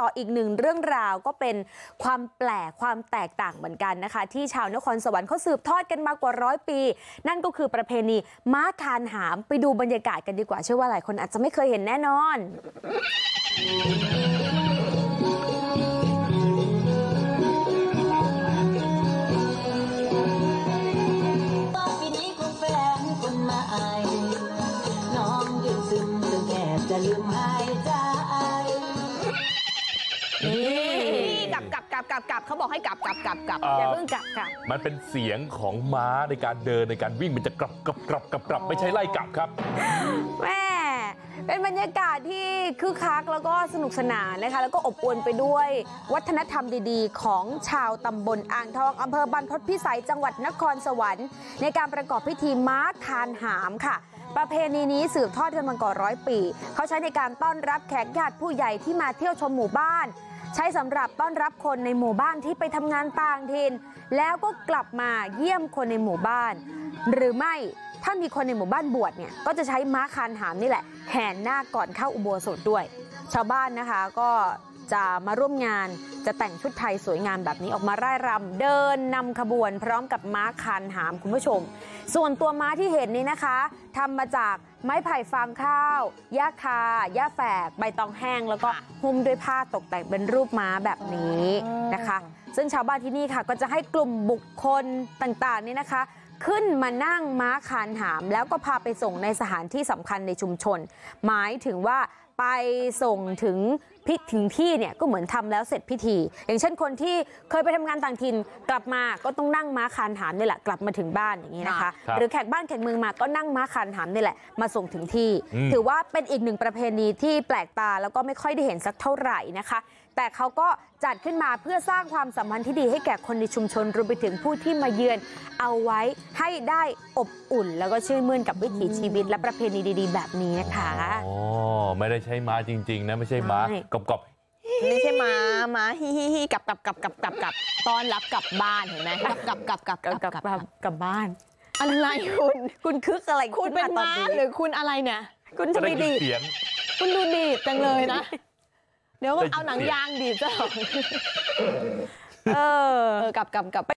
ต่ออีกหนึ่งเรื่องราวก็เป็นความแปลกความแตกต่างเหมือนกันนะคะ ที่ชาวนครสวรรค์เขาสืบทอดกันมากว่าร้อยปี นั่นก็คือประเพณีม้าคานหามไปดูบรรยากาศกันดีกว่าเชื่อว่าหลายคนอาจจะไม่เคยเห็นแน่นอน จะลืมหายใจ ลับกลับกลับกลับกลับเขาบอกให้กลับกลับกลับกลับอย่าเพิ่งกลับค่ะมันเป็นเสียงของม้าในการเดินในการวิ่งมันจะกลับกลับกลับกลับกลับไม่ใช่ไล่กลับครับแม่เป็นบรรยากาศที่คึกคักแล้วก็สนุกสนานนะคะ แล้วก็อบอวลไปด้วยวัฒนธรรมดีๆ ของชาวตำบลอ่างทองอำเภอบรรพตพิสัยจังหวัดนครสวรรค์ ในการประกอบพิธีม้าคานหามค่ะประเพณีนี้สืบทอดกันมากว่าร้อยปี เขาใช้ในการต้อนรับแขกญาติผู้ใหญ่ที่มาเที่ยวชมหมู่บ้าน ใช้สำหรับต้อนรับคนในหมู่บ้านที่ไปทำงานต่างถิ่นแล้วก็กลับมาเยี่ยมคนในหมู่บ้าน หรือไม่ถ้ามีคนในหมู่บ้านบวชเนี่ยก็จะใช้ม้าคานหามนี่แหละแห่นาคก่อนเข้าอุโบสถด้วย ชาวบ้านนะคะก็จะมาร่วมงานจะแต่งชุดไทยสวยงามแบบนี้ออกมาร่ายรำเดินนำขบวนพร้อมกับม้าคานหามคุณผู้ชม ส่วนตัวม้าที่เห็นนี้นะคะทำมาจากไม้ไผ่ฟางข้าวหญ้าคาหญ้าแฝก ใบตองแห้ง แล้วก็หุ้มด้วยผ้าตกแต่งเป็นรูปม้าแบบนี้นะคะ ซึ่งชาวบ้านที่นี่ค่ะก็จะให้กลุ่มบุคคลต่างๆนี่นะคะ ขึ้นมานั่งม้าคานหาม แล้วก็พาไปส่งในสถานที่สำคัญในชุมชน หมายถึงว่าไปส่งถึง ถึงที่เนี่ยก็เหมือนทำแล้วเสร็จพิธี อย่างเช่นคนที่เคยไปทำงานต่างถิ่นกลับมาก็ต้องนั่งม้าคานหามนี่แหละกลับมาถึงบ้านอย่างนี้นะคะครับหรือแขกบ้านแขกเมืองมาก็นั่งม้าคานหามนี่แหละมาส่งถึงที่อืมถือว่าเป็นอีกหนึ่งประเพณีที่แปลกตาแล้วก็ไม่ค่อยได้เห็นสักเท่าไหร่นะคะ แต่เขาก็จัดขึ้นมาเพื่อสร้างความสัมพันธ์ที่ดีให้แก่คนในชุมชนรวมไปถึงผู้ที่มาเยือน เอาไว้ให้ได้อบอุ่น แล้วก็ชื่นมื่นกับวิถีชีวิตและประเพณีดี ๆ แบบนี้นะคะอ๋อไม่ได้ใช้ม้าจริง ๆ นะไม่ใช่ม้าใช่กรอบไม่ใช่ม้าม้าฮิฮิฮิกลับกลับกลับกลับกลับกลับต้อนรับกลับบ้านเห็นไหมกลับกลับกลับกลับกลับกลับกลับกลับบ้าน อะไรคุณคุณคึกอะไรคุณเป็นขึ้ตอม้าหรือคุณอะไรเนี่ยคุณๆจะจะไปได้ยิดีนดเสียงคุณดูดีดจังเลยนะ เดี๋ยวได้ยินเอาหนังเสียงยางดีดซะหน่อยเออเออกลับกลับกลับ